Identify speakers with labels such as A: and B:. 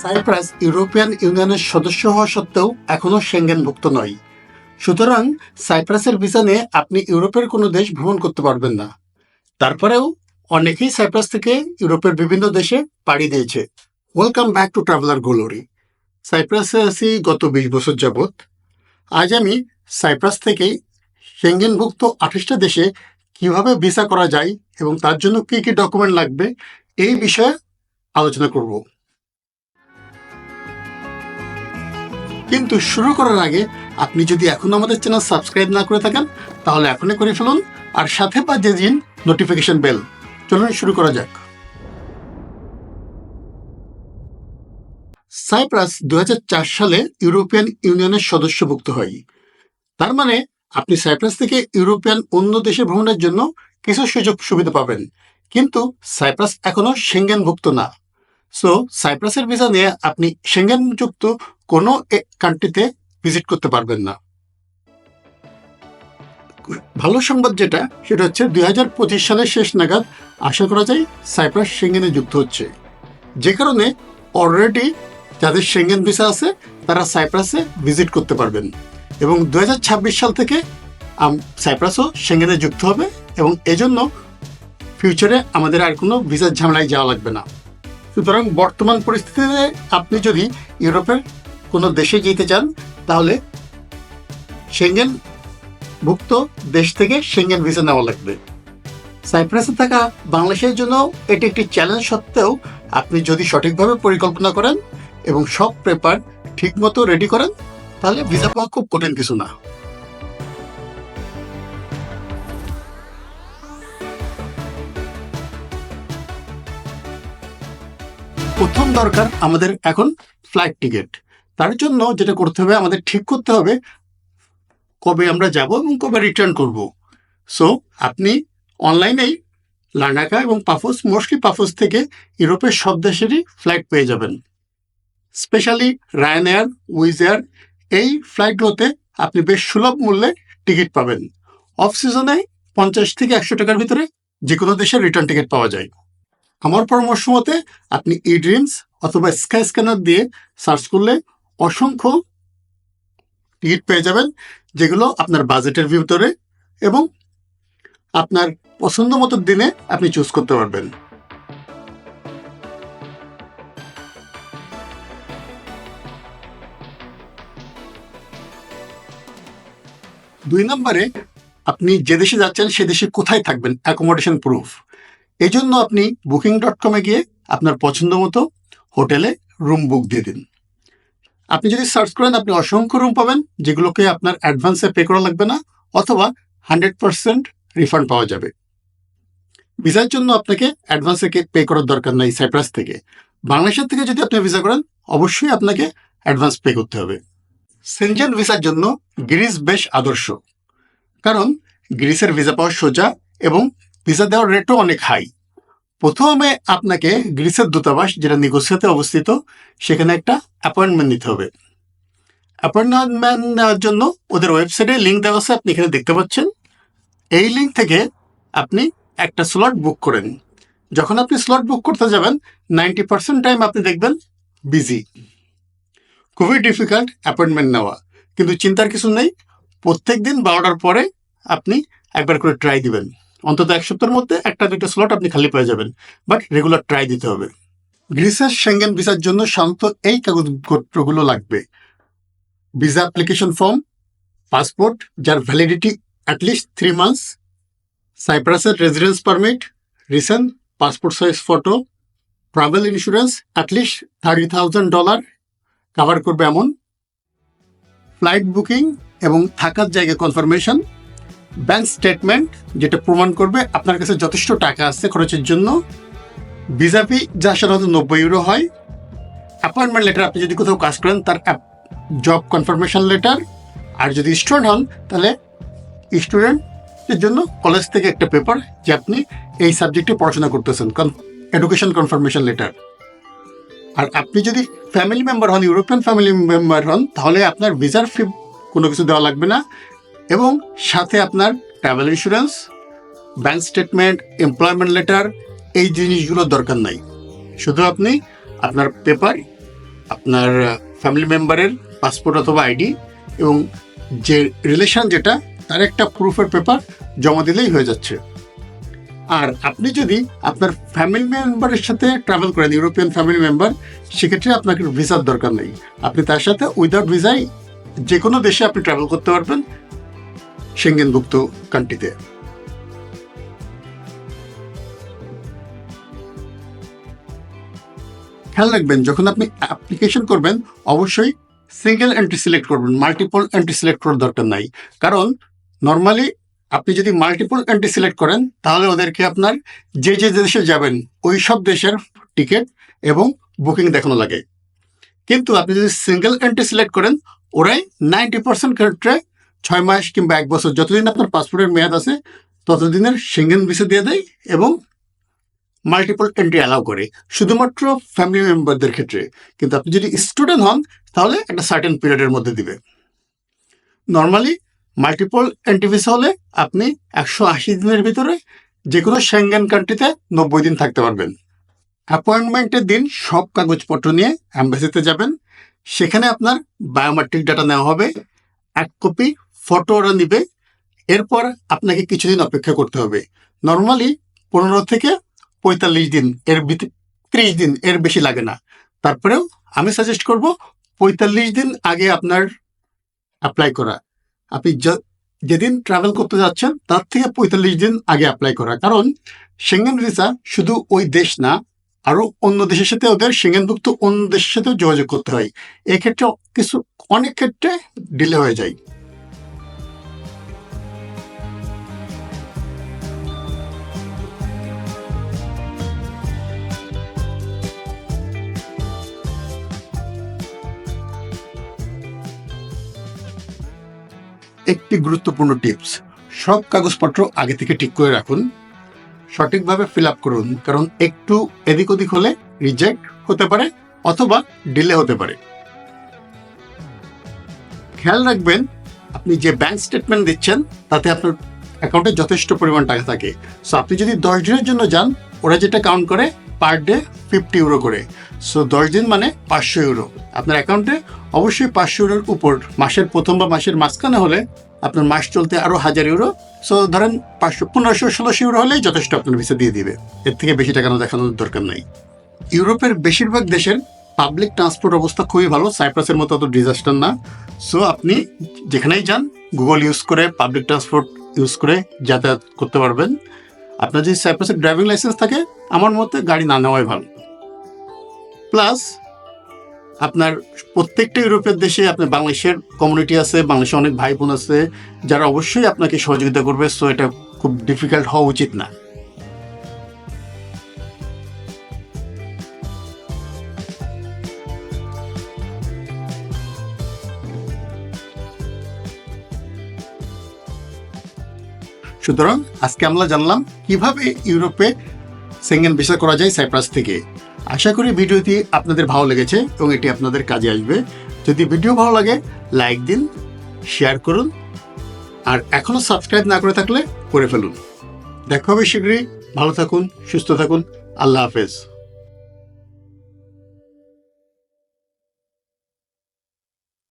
A: Cypress European ইউনিয়নের সদস্য হওয়া সত্ত্বেও এখনও সেঙ্গেনভুক্ত নয়। সুতরাং সাইপ্রাসের ভিসা নিয়ে আপনি ইউরোপের কোনো দেশ ভ্রমণ করতে পারবেন না। তারপরেও অনেকেই সাইপ্রাস থেকে ইউরোপের বিভিন্ন দেশে পাড়ি দিয়েছে। ওয়েলকাম ব্যাক টু ট্রাভেলার গোলোরি সাইপ্রাসে আছি গত বিশ বছর যাবৎ। আজ আমি সাইপ্রাস থেকে সেঙ্গেনভুক্ত আঠাশটা দেশে কীভাবে ভিসা করা যায় এবং তার জন্য কী কী ডকুমেন্ট লাগবে এই বিষয়ে আলোচনা করব। কিন্তু শুরু করার আগে আপনি যদি এখন আমাদের চ্যানেল সাবস্ক্রাইব না করে থাকেন, তাহলে এখনই করে ফেলুন আর সাথে বাজিয়ে দিন নোটিফিকেশন বেল চলুন শুরু করা যাক। সাইপ্রাস দুই হাজার চার সালে ইউরোপিয়ান ইউনিয়নের সদস্যভুক্ত হয়। তার মানে আপনি সাইপ্রাস থেকে ইউরোপিয়ান অন্য দেশে ভ্রমণের জন্য কিছু সুযোগ সুবিধা পাবেন। কিন্তু সাইপ্রাস এখনও সেঙ্গেনভুক্ত না। সো সাইপ্রাসের ভিসা নিয়ে আপনি সেঙ্গেনযুক্ত কোনো কান্ট্রিতে ভিজিট করতে পারবেন না। ভালো সংবাদ যেটা, সেটা হচ্ছে দুই হাজার পঁচিশ সালের শেষ নাগাদ আশা করা যায় সাইপ্রাস সেঙ্গেনে যুক্ত হচ্ছে। যে কারণে অলরেডি যাদের সেঙ্গেন ভিসা আছে, তারা সাইপ্রাসে ভিজিট করতে পারবেন। এবং দু হাজার ছাব্বিশ সাল থেকে সাইপ্রাসও সেঙ্গেনে যুক্ত হবে এবং এজন্য ফিউচারে আমাদের আর কোনো ভিসার ঝামেলায় যাওয়া লাগবে না। সুতরাং বর্তমান পরিস্থিতিতে আপনি যদি ইউরোপের কোনো দেশে যেতে চান, তাহলে সেঙ্গেন ভুক্ত দেশ থেকে সেঙ্গেন ভিসা নেওয়া লাগবে। সাইপ্রাসে থাকা বাংলাদেশের জন্য এটি একটি চ্যালেঞ্জ সত্ত্বেও আপনি যদি সঠিকভাবে পরিকল্পনা করেন এবং সব পেপার ঠিকমতো রেডি করেন, তাহলে ভিসা পাওয়া খুব কঠিন কিছু না। প্রথম দরকার আমাদের এখন ফ্লাইট টিকিট তার জন্য যেটা করতে হবে, আমাদের ঠিক করতে হবে কবে আমরা যাব এবং কবে রিটার্ন করব। সো আপনি অনলাইনেই লার্নাকা এবং পাফোস, মোস্টলি পাফোস থেকে ইউরোপের সব দেশেরই ফ্লাইট পেয়ে যাবেন। Specially Ryanair Wizz Air এই ফ্লাইটগুলোতে আপনি বেশ সুলভ মূল্যে টিকিট পাবেন। অফ সিজনে পঞ্চাশ থেকে একশো টাকার ভিতরে যে কোনো দেশের রিটার্ন টিকিট পাওয়া যায়। আমার পরামর্শ মতে আপনি ই ড্রিমস অথবা স্কাই স্ক্যানার দিয়ে সার্চ করলে অসংখ্য টিকিট পেয়ে যাবেন, যেগুলো আপনার বাজেটের ভিতরে এবং আপনার পছন্দ মতো দিনে আপনি চুজ করতে পারবেন। দুই নম্বরে আপনি যে দেশে যাচ্ছেন সে দেশে কোথায় থাকবেন? অ্যাকোমোডেশন প্রুফ এই জন্য আপনি বুকিং ডট কমে গিয়ে আপনার পছন্দ মতো হোটেলে রুম বুক দিয়ে দিন। আপনি যদি সার্চ করেন, আপনি অসংখ্য রুম পাবেন, যেগুলোকে আপনার অ্যাডভান্সে পে করা লাগবে না, অথবা হান্ড্রেড পার্সেন্ট রিফান্ড পাওয়া যাবে। ভিসার জন্য আপনাকে অ্যাডভান্সে পে করার দরকার নাই সাইপ্রাস থেকে। বাংলাদেশের থেকে যদি আপনি ভিসা করেন, অবশ্যই আপনাকে অ্যাডভান্স পে করতে হবে। সেনজেন ভিসার জন্য গ্রিস বেশ আদর্শ। কারণ গ্রিসের ভিসা পাওয়া সোজা এবং ভিসা দেওয়ার রেটও অনেক হাই প্রথমে আপনাকে গ্রিসের দূতাবাস যেটা নিগোসিয়াতে অবস্থিত, সেখানে একটা অ্যাপয়েন্টমেন্ট নিতে হবে। অ্যাপয়েন্টমেন্ট নেওয়ার জন্য ওদের ওয়েবসাইটে লিঙ্ক দেওয়া আছে, আপনি এখানে দেখতে পাচ্ছেন। এই লিঙ্ক থেকে আপনি একটা স্লট বুক করেন। যখন আপনি স্লট বুক করতে যাবেন নাইনটি পার্সেন্ট টাইম আপনি দেখবেন বিজি খুবই ডিফিকাল্ট অ্যাপয়েন্টমেন্ট নেওয়া। কিন্তু চিন্তার কিছু নেই প্রত্যেক দিন বারোটার পরে আপনি একবার করে ট্রাই দিবেন। অন্তত এক সপ্তাহের মধ্যে একটা দুটো স্লট আপনি খালি পেয়ে যাবেন বাট রেগুলার ট্রাই দিতে হবে। গ্রিসের সেঙ্গেন ভিসার জন্য সাধারণত এই কাগজপত্রগুলো লাগবে। ভিসা অ্যাপ্লিকেশন ফর্ম, পাসপোর্ট, যার validity at least three months সাইপ্রাসের residence permit recent passport size photo travel insurance at least thirty thousand dollar cover করবে এমন। ফ্লাইট বুকিং এবং থাকার জায়গা কনফার্মেশন ব্যাংক স্টেটমেন্ট যেটা প্রমাণ করবে আপনার কাছে যথেষ্ট টাকা আছে খরচের জন্য। ভিসা যা সাধারণত নব্বই ইউরো হয় অ্যাপয়েন্টমেন্ট লেটার আপনি যদি কোথাও কাজ করেন, তার জব কনফার্মেশন লেটার আর যদি স্টুডেন্ট হন, তাহলে স্টুডেন্টের জন্য কলেজ থেকে একটা পেপার যে আপনি এই সাবজেক্টে পড়াশোনা করতেছেন এডুকেশন কনফার্মেশন লেটার আর আপনি যদি ফ্যামিলি মেম্বার হন ইউরোপিয়ান ফ্যামিলি মেম্বার হন, তাহলে আপনার ভিসার ফি কোনো কিছু দেওয়া লাগবে না। এবং সাথে আপনার travel insurance bank statement employment letter এই জিনিসগুলোর দরকার নাই। শুধু আপনি আপনার পেপার আপনার ফ্যামিলি মেম্বারের পাসপোর্ট অথবা আইডি এবং যে রিলেশন যেটা, তার একটা প্রুফের পেপার জমা দিলেই হয়ে যাচ্ছে। আর আপনি যদি আপনার ফ্যামিলি মেম্বারের সাথে ট্রাভেল করেন ইউরোপিয়ান ফ্যামিলি মেম্বার সেক্ষেত্রে আপনাকে ভিসার দরকার নেই। আপনি তার সাথে উইদাউট ভিসাই যে কোনো দেশে আপনি ট্রাভেল করতে পারবেন। সেঙ্গেনভুক্ত কান্ট্রিতে খেয়াল রাখবেন, যখন আপনি অ্যাপ্লিকেশন করবেন, অবশ্যই সিঙ্গেল এন্ট্রি সিলেক্ট করবেন মাল্টিপল এন্ট্রি সিলেক্ট করার দরকার নাই। কারণ নর্মালি আপনি যদি মাল্টিপল এন্ট্রি সিলেক্ট করেন, তাহলে ওদেরকে আপনার যে যে দেশে যাবেন, ওই সব দেশের টিকিট এবং বুকিং দেখানো লাগে। কিন্তু আপনি যদি সিঙ্গেল এন্ট্রি সিলেক্ট করেন, ওরাই নাইনটি পার্সেন্ট ক্ষেত্রে ছয় মাস কিংবা এক বছর, যতদিন আপনার পাসপোর্টের মেয়াদ আছে, ততদিনের সিঙ্গেল ভিসা দিয়ে দেয় এবং মাল্টিপল এন্ট্রি অ্যালাউ করে, শুধুমাত্র ফ্যামিলি মেম্বারদের ক্ষেত্রে। কিন্তু আপনি যদি স্টুডেন্ট হন, তাহলে একটা সার্টেন পিরিয়ডের মধ্যে দিবে। নর্মালি মাল্টিপল এন্ট্রি ভিসা হলে আপনি একশো আশি দিনের ভিতরে যে কোনো সেঙ্গেন কান্ট্রিতে নব্বই দিন থাকতে পারবেন। অ্যাপয়েন্টমেন্টের দিন সব কাগজপত্র নিয়ে অ্যাম্বাসিতে যাবেন। সেখানে আপনার বায়োমেট্রিক ডাটা নেওয়া হবে, এক কপি ফটো ওরা নিবে। এরপর আপনাকে কিছুদিন অপেক্ষা করতে হবে। নর্মালি পনেরো থেকে পঁয়তাল্লিশ দিন, এর ভিতরে ত্রিশ দিন, এর বেশি লাগে না। তারপরেও আমি সাজেস্ট করব পঁয়তাল্লিশ দিন আগে আপনার অ্যাপ্লাই করা। আপনি যেদিন ট্রাভেল করতে যাচ্ছেন, তার থেকে পঁয়তাল্লিশ দিন আগে অ্যাপ্লাই করা। কারণ সেঙ্গেন ভিসা শুধু ওই দেশ না আরও অন্য দেশের সাথে ওদের সেঙ্গেনভুক্ত অন্য দেশের সাথেও যোগাযোগ করতে হয়। এক্ষেত্রে কিছু, অনেক ক্ষেত্রে ডিলে হয়ে যায়। একটি গুরুত্বপূর্ণ টিপস। সব কাগজপত্র আগে থেকে ঠিক করে রাখুন। সঠিকভাবে ফিল আপ করুন, কারণ একটু এদিক ওদিক হলে রিজেক্ট হতে পারে অথবা ডিলে হতে পারে। খেয়াল রাখবেন, আপনি যে ব্যাংক স্টেটমেন্ট দিচ্ছেন, তাতে আপনার অ্যাকাউন্টে যথেষ্ট পরিমাণ টাকা থাকে। সো আপনি যদি দশ দিনের জন্য যান, ওরা যেটা কাউন্ট করে পার ডে ফিফটি ইউরো করে। সো দশ দিন মানে পাঁচশো ইউরো আপনার অ্যাকাউন্টে অবশ্যই পাঁচশো ইউরোর উপর, মাসের প্রথম বা মাসের মাঝখানে হলে আপনার মাস চলতে আরও হাজার ইউরো সো ধরেন পাঁচশো, পনেরোশো, ষোলোশো ইউরো হলেই যথেষ্ট আপনার ভিসা দিয়ে দিবে। এর থেকে বেশি টাকা দেখানোর দরকার নেই। ইউরোপের বেশিরভাগ দেশের পাবলিক ট্রান্সপোর্ট অবস্থা খুবই ভালো সাইপ্রাসের মতো অত ডিজাস্টার না। সো আপনি যেখানেই যান গুগল ইউজ করে পাবলিক ট্রান্সপোর্ট ইউজ করে যাতায়াত করতে পারবেন। আপনার যদি সাইপ্রাসের ড্রাইভিং লাইসেন্স থাকে, আমার মতে গাড়ি না নেওয়াই ভালো। প্লাস আপনার প্রত্যেকটা ইউরোপের দেশে আপনার বাংলাদেশের কমিউনিটি আছে, বাংলাদেশে অনেক ভাই বোন আছে, যারা অবশ্যই আপনাকে সহযোগিতা করবে সো এটা খুব ডিফিকাল্ট হওয়া উচিত না। সুতরাং আজকে আমরা জানলাম কীভাবে ইউরোপে সেঙ্গেন ভিসা করা যায় সাইপ্রাস থেকে। আশা করি ভিডিওটি আপনাদের ভালো লেগেছে এবং এটি আপনাদের কাজে আসবে। যদি ভিডিও ভালো লাগে, লাইক দিন, শেয়ার করুন, আর এখনও সাবস্ক্রাইব না করে থাকলে করে ফেলুন। দেখা হবে শীঘ্রই। ভালো থাকুন, সুস্থ থাকুন। আল্লাহ হাফেজ।